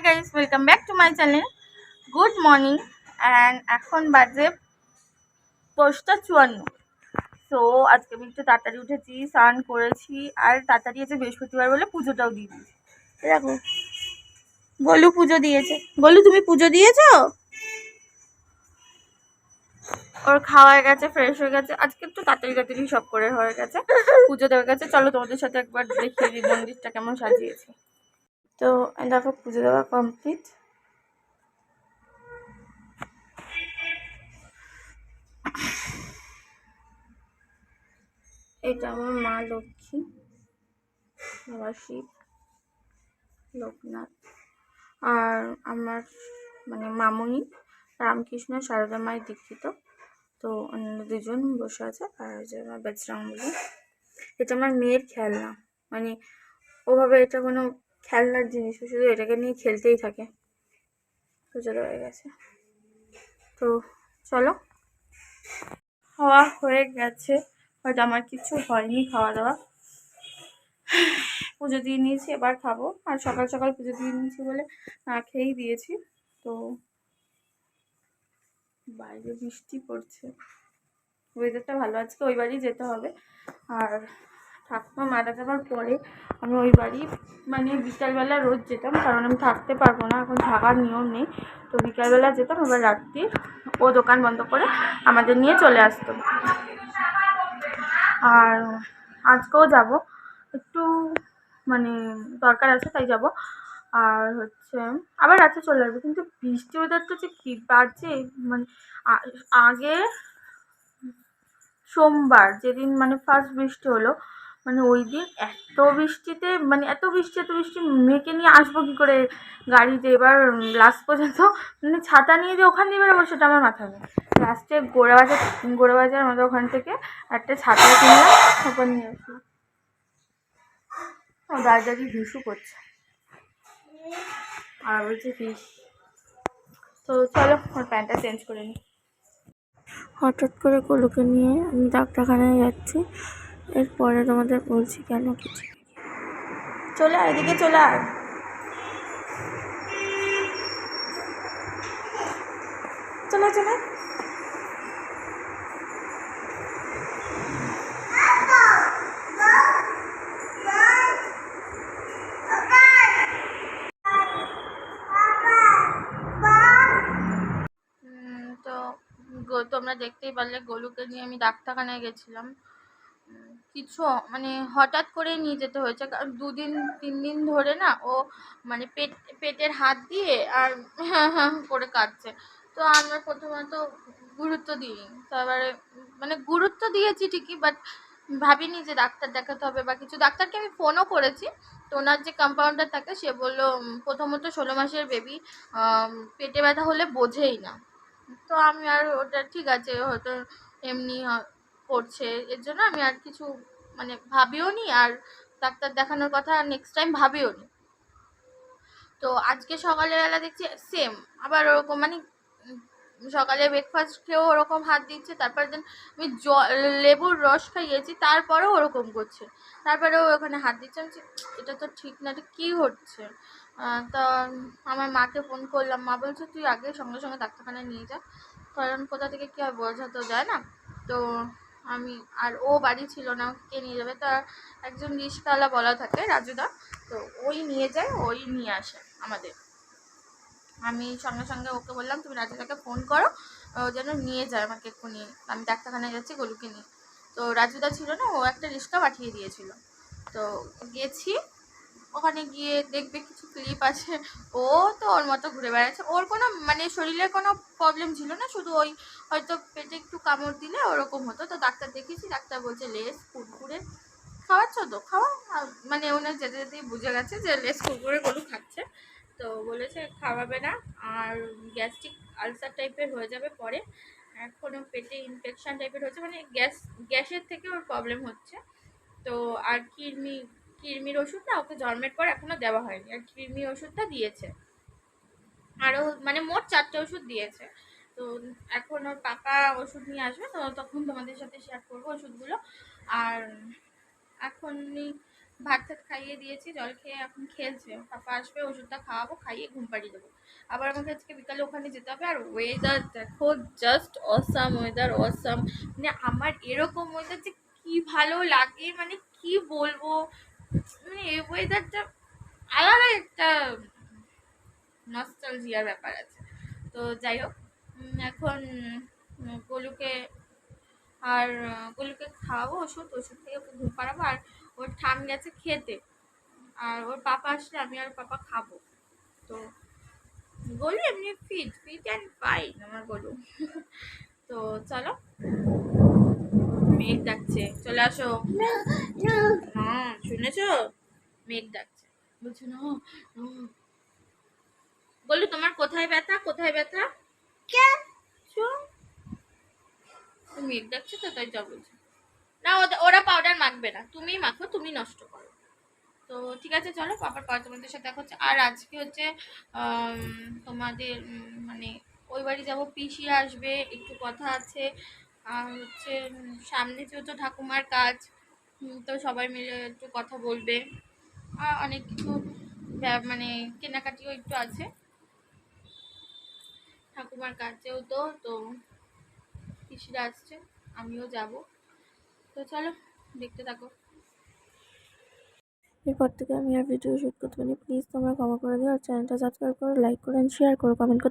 Hi guys welcome back to my channel good morning and এখন বাজে দশটা চুয়ান্ন। তো আজকে আমি একটু তাড়াতাড়ি উঠেছি, স্নান করেছি, আর তাড়াতাড়ি আছে বৃহস্পতিবার বলে পুজোটাও দিয়ে দিয়েছি। দেখো গলু পুজো দিয়েছে। গলু তুমি পুজো দিয়েছ? ওর খাওয়া হয়ে গেছে ফ্রেশ হয়ে গেছে। আজকে একটু তাড়াতাড়ি তাড়াতাড়ি সব করে হয়ে গেছে। পুজো দেওয়া গেছে। চলো তোমাদের সাথে একবার দেখিয়ে দিই মন্দিরটা কেমন সাজিয়েছি। তো দেখো পুজো দেওয়া কমপ্লিট এটা আমার মা লক্ষ্মী, বাবা শিব, লোকনাথ, আর আমার মানে মামুনি, রামকৃষ্ণ, সারদা মায়ের দীক্ষিত। তো অন্য দুজন বসে আছে, আর যে আমার বজরংবলী এটা আমার মেয়ের খেলনা। মানে ওভাবে এটা কোনো খেলনার জিনিস, শুধু এটাকে নিয়ে খেলতেই থাকে। পুজো হয়ে গেছে। তো চলো। খাওয়া হয়ে গেছে। হয়তো আমার কিছু হয়নি খাওয়া দাওয়া পুজো দিয়ে নিয়েছি, এবার খাব। আর সকাল সকাল পুজো দিয়ে নিয়েছি বলে না খেয়েই দিয়েছি। তো বাইরে বৃষ্টি পড়ছে। ওয়েদারটা ভালো, আজকে ওই বাড়ি যেতে হবে। আর ঠাকুমা মারা যাবার পরে আমি ওই বাড়ি মানে বিকালবেলা রোজ যেতাম, কারণ আমি থাকতে পারব না, এখন থাকার নিয়ম নেই। তো বিকালবেলা যেতাম, এবার রাত্রি ও দোকান বন্ধ করে আমাদের নিয়ে চলে আসতো। আর আজকেও যাব। একটু মানে দরকার আছে, তাই যাব। আর হচ্ছে, আবার রাতে চলে আসবে। কিন্তু বৃষ্টি ওয়েদারটা যে কী বাজে মানে আগে সোমবার, যেদিন মানে ফার্স্ট বৃষ্টি হলো মানে ওই দিন এত বৃষ্টিতে মানে এত বৃষ্টি এত বৃষ্টি, মেয়েকে নিয়ে আসব কী করে গাড়িতে? এবার লাস্ট পর্যন্ত মানে ছাতা নিয়ে যে ওখান দিয়ে বেরোবো সেটা আমার মাথায় নেই। লাস্টে গোড়াবাজার গোড়াবাজার আমাদের ওখান থেকে একটা ছাতা কিনলাম তারপর নিয়ে আসলাম। ও দাদাদি হিসু করছে। আর বলছে তো চলো আমার প্যান্টটা চেঞ্জ করে নিই হঠাৎ করে কলুকে নিয়ে আমি ডাক্তারখানায় যাচ্ছি। এরপরে তোমাদের বলছি কেন কিছু চলে আয়, এদিকে চলে আয়। চলে চলে তোমরা দেখতেই পারলে গোলুকে নিয়ে আমি ডাক্তারখানায় গেছিলাম। কিছু মানে হঠাৎ করে নিয়ে যেতে হয়েছে। কারণ দুদিন, তিন দিন ধরে না ও মানে পেট, পেটের হাত দিয়ে আর হ্যাঁ হ্যাঁ করে কাঁদছে। তো আমরা প্রথমত গুরুত্ব দিইনি। তারপরে মানে গুরুত্ব দিয়েছি ঠিকই বাট ভাবিনি যে ডাক্তার দেখাতে হবে বা কিছু। ডাক্তারকে আমি ফোনও করেছি। তো ওনার যে কম্পাউন্ডার থাকে, সে বলল প্রথমত ষোলো মাসের বেবি পেটে ব্যথা হলে বোঝেই না। তো আমি আর ওটা, ঠিক আছে, হয়তো এমনি করছে, এর জন্য আমি আর কিছু মানে ভাবিও নি আর ডাক্তার দেখানোর কথা নেক্সট টাইম ভাবিও নি। তো আজকে সকালবেলা দেখছি সেম আবার ওরকম মানে সকালে ব্রেকফাস্ট খেয়েও ওরকম হাত দিচ্ছে তারপর দিন আমি লেবুর রস খাইয়েছি, তারপরেও ওরকম করছে। তারপরেও ওখানে হাত দিচ্ছে, আমি এটা তো ঠিক না, এটা কী হচ্ছে? তা আমার মাকে ফোন করলাম, মা বলছে, তুই আগে সঙ্গে সঙ্গে ডাক্তারখানায় নিয়ে যা, কারণ কোথা থেকে কী হয়, বোঝা তো যায় না। তো আমি, আর ও বাড়ি ছিল না কে নিয়ে যাবে। তো একজন রিক্সাওয়ালা বলা থাকে, রাজুদা। তো ওই নিয়ে যায়, ওই নিয়ে আসে আমাদের। আমি সঙ্গে সঙ্গে ওকে বললাম, তুমি রাজুদাকে ফোন করো, ও যেন নিয়ে যায় আমাকে এক্ষুনি। আমি ডাক্তারখানায় যাচ্ছি, গরুকে নিয়ে। তো রাজুদা ছিল না, ও একটা রিক্সা পাঠিয়ে দিয়েছিল। তো গেছি ওখানে গিয়ে দেখবে কিছু ক্লিপ আছে। ও তো ওর মতো ঘুরে বেড়াচ্ছে। ওর কোনো মানে শরীরে কোনো প্রবলেম ছিল না? শুধু ওই হয়তো পেটে একটু কামড় দিলে ওরকম হতো। তো ডাক্তার দেখেছি ডাক্তার বলছে লেস কুরকুরে। খাওয়াচ্ছ তো? খাওয়া মানে ওনার যেতে যেতেই বুঝে গেছে যে লেস কুরকুরে গরু খাচ্ছে। তো বলেছে খাওয়াবে না। আর গ্যাস্ট্রিক আলসার টাইপের হয়ে যাবে পরে। এখনও পেটে ইনফেকশান টাইপের হচ্ছে। মানে গ্যাস, গ্যাসের থেকে ওর প্রবলেম হচ্ছে। তো আর কৃমি কৃমির ওষুধ না ওকে জন্মের পর এখনও দেওয়া হয়নি, আর কৃমি ওষুধটা দিয়েছে। আরও মানে মোট চারটে ওষুধ দিয়েছে। তো এখন ওর পাকা ওষুধ নিয়ে আসবে, তো তখন তোমাদের সাথে শেয়ার করব ওষুধগুলো। আর এখনই ভাত টাত খাইয়ে দিয়েছি, জল খেয়ে এখন খেলছে। পাপা আসবে, ওষুধটা খাওয়াবো, খাইয়ে ঘুম পাড়িয়ে দেবো। আবার আমাকে আজকে বিকালে ওখানে যেতে হবে, আর ওয়েদার দেখো জাস্ট অসাম ওয়েদার অসাম মানে আমার এরকম ওয়েদার যে কি ভালো লাগে মানে কি বলব? মানে এই ওয়েদারটা আলাদা একটা নস্টালজিয়ার ব্যাপার আছে। তো যাই হোক এখন গোলুকে আর গোলুকে খাওয়াবো ওষুধ ওষুধ থেকে ওকে ঘুম পাড়াবো আর ওর ঠান গেছে খেতে। আর ওর পাপা আসলে আমি আর পাপা খাব। তো গোলু এমনি ফিট ফিট অ্যান্ড ফাইন আমার গোলু। তো চলো মেঘ ডাকছে। চলে আসো। না শুনেছো? মেঘ ডাকছে। বলছো না। বলল তোমার কোথায় ব্যথা? কোথায় ব্যথা। মেঘ ডাকছে তো তাই যা বলছে। না ওরা পাউডার মাখবে না। তুমি মাখো তুমি নষ্ট করো। তো ঠিক আছে চলো পাপার পর তোমাদের সাথে দেখা হচ্ছে। আর আজকে হচ্ছে তোমাদের মানে ওই বাড়ি যাব পিসি আসবে একটু কথা আছে। আর হচ্ছে সামনে যেহেতু ঠাকুমার কাজ তো সবাই মিলে একটু কথা বলবে। আর অনেক কিছু মানে কেনাকাটিও একটু আছে। ঠাকুমার কাছেও তো তো পিসিরা আসছে, আমিও যাব। তো চলো, দেখতে থাকো। এরপর থেকে আমি আর ভিডিও শ্যুট করতে পারি প্লিজ তোমরা ক্ষমা করে দিও, আর চ্যানেলটা সাবস্ক্রাইব করো, লাইক করো শেয়ার করো কমেন্ট করো।